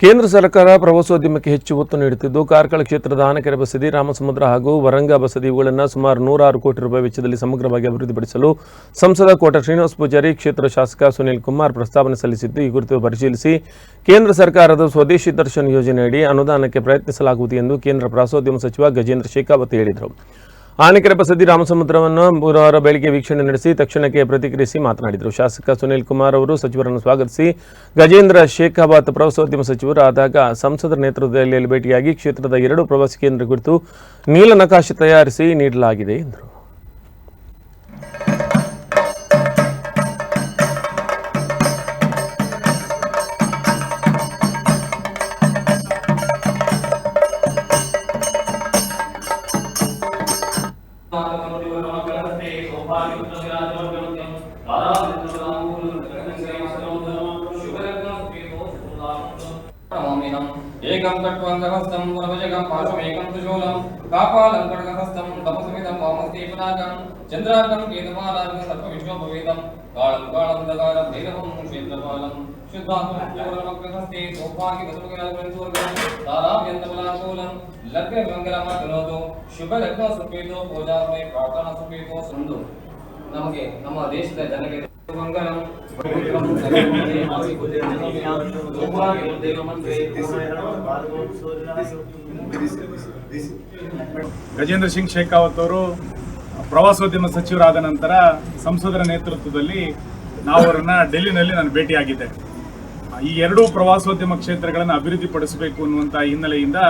ಕೇಂದ್ರ ಸರ್ಕಾರ ಪ್ರವಾಸೋದ್ಯಮಕ್ಕೆ ಹೆಚ್ಚು ಒತ್ತು ನೀಡುತ್ತಿದ್ದು, ಕಾರ್ಕಳ ಕ್ಷೇತ್ರದ ಆನಕೆರೆ ಬಸದಿ, ರಾಮಸಮುದ್ರ ಹಾಗೂ ವರಂಗ ಬಸದಿ ಇವುಗಳನ್ನು ಸುಮಾರು ನೂರಾರು ಕೋಟಿ ರೂಪಾಯಿ ವೆಚ್ಚದಲ್ಲಿ ಸಮಗ್ರವಾಗಿ ಅಭಿವೃದ್ಧಿಪಡಿಸಲು ಸಂಸದ ಕೋಟ ಶ್ರೀನಿವಾಸ ಪೂಜಾರಿ, ಕ್ಷೇತ್ರ ಶಾಸಕ ಸುನಿಲ್ ಕುಮಾರ್ ಪ್ರಸ್ತಾವನೆ ಸಲ್ಲಿಸಿದ್ದು, ಈ ಕುರಿತು ಪರಿಶೀಲಿಸಿ ಕೇಂದ್ರ ಸರ್ಕಾರದ ಸ್ವದೇಶಿ ದರ್ಶನ್ ಯೋಜನೆಯಡಿ ಅನುದಾನಕ್ಕೆ ಪ್ರಯತ್ನಿಸಲಾಗುವುದು ಎಂದು ಕೇಂದ್ರ ಪ್ರವಾಸೋದ್ಯಮ ಸಚಿವ ಗಜೇಂದ್ರ ಶೇಖಾವತ್ ಹೇಳಿದರು. ಆನೆಕೆರೆ ಬಸದಿ ರಾಮಸಮುದ್ರವನ್ನು ಗುರುವಾರ ಬೆಳಗ್ಗೆ ವೀಕ್ಷಣೆ ನಡೆಸಿ ತಕ್ಷಣಕ್ಕೆ ಪ್ರತಿಕ್ರಿಯಿಸಿ ಮಾತನಾಡಿದರು. ಶಾಸಕ ಸುನಿಲ್ ಕುಮಾರ್ ಅವರು ಸಚಿವರನ್ನು ಸ್ವಾಗತಿಸಿ. ಗಜೇಂದ್ರ ಶೇಖಾವತ್ ಪ್ರವಾಸೋದ್ಯಮ ಸಚಿವರು ಆದಾಗ ಸಂಸದರ ನೇತೃತ್ವದಲ್ಲಿ ಭೇಟಿಯಾಗಿ ಕ್ಷೇತ್ರದ ಎರಡು ಪ್ರವಾಸಿ ಕೇಂದ್ರ ಕುರಿತು ನೀಲನಕಾಶೆ ತಯಾರಿಸಿ ನೀಡಲಾಗಿದೆ ಎಂದರು. दादा एकं कट्वाङ्गहस्तं वरभजगं पाशमेकं त्रिशूलं कापालं खड्गहस्तं तपसमिदं वामस्तेपनाकं चन्द्राकं केतुमालाकं सर्वविश्वभवेदं कालं कालं दकारं भैरवं क्षेत्रपालं शुद्धात्मपूर्णमग्रहस्ते सौभाग्यवसुगिरग्रन्थूर्गं ताराभ्यन्तमलाकूलं லக்னமங்கலமா கரோதோ ಶುಭ ಲಗ್ನ ಸುಪೇತೋ ಪೂಜಾ ಪ್ರಾರ್ಥನಾ ಸುಪೇತೋ ಸಂದು ನಮಗೆ ನಮ್ಮ ದೇಶದ ಜನರಿಗೆ ಗಜೇಂದ್ರ ಸಿಂಗ್ ಶೇಖಾವತ್ ಅವರು ಪ್ರವಾಸೋದ್ಯಮ ಸಚಿವರಾದ ನಂತರ ಸಂಸದರ ನೇತೃತ್ವದಲ್ಲಿ ನಾವು ಅವರನ್ನ ಡೆಲ್ಲಿನಲ್ಲಿ ನಾನು ಭೇಟಿಯಾಗಿದ್ದೆ. ಈ ಎರಡೂ ಪ್ರವಾಸೋದ್ಯಮ ಕ್ಷೇತ್ರಗಳನ್ನು ಅಭಿವೃದ್ಧಿಪಡಿಸಬೇಕು ಅನ್ನುವಂಥ ಹಿನ್ನೆಲೆಯಿಂದ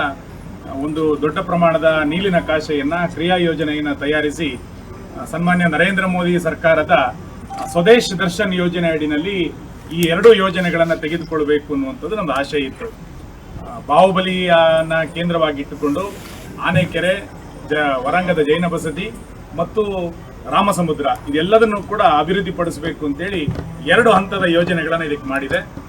ಒಂದು ದೊಡ್ಡ ಪ್ರಮಾಣದ ನೀಲಿನ ಕಾಶೆಯನ್ನ ಕ್ರಿಯಾ ಯೋಜನೆಯನ್ನು ತಯಾರಿಸಿ ಸನ್ಮಾನ್ಯ ನರೇಂದ್ರ ಮೋದಿ ಸರ್ಕಾರದ ಸ್ವದೇಶ್ ದರ್ಶನ್ ಯೋಜನೆ ಅಡಿನಲ್ಲಿ ಈ ಎರಡು ಯೋಜನೆಗಳನ್ನು ತೆಗೆದುಕೊಳ್ಬೇಕು ಅನ್ನುವಂಥದ್ದು ನಮ್ದು ಆಶಯ ಇತ್ತು. ಬಾಹುಬಲಿಯನ್ನ ಕೇಂದ್ರವಾಗಿಟ್ಟುಕೊಂಡು ಆನೆಕೆರೆ, ಜ, ವರಂಗದ ಜೈನ ಬಸದಿ ಮತ್ತು ರಾಮಸಮುದ್ರ ಇದೆಲ್ಲದನ್ನು ಕೂಡ ಅಭಿವೃದ್ಧಿಪಡಿಸಬೇಕು ಅಂತೇಳಿ ಎರಡು ಹಂತದ ಯೋಜನೆಗಳನ್ನು ಇದಕ್ಕೆ ಮಾಡಿದೆ.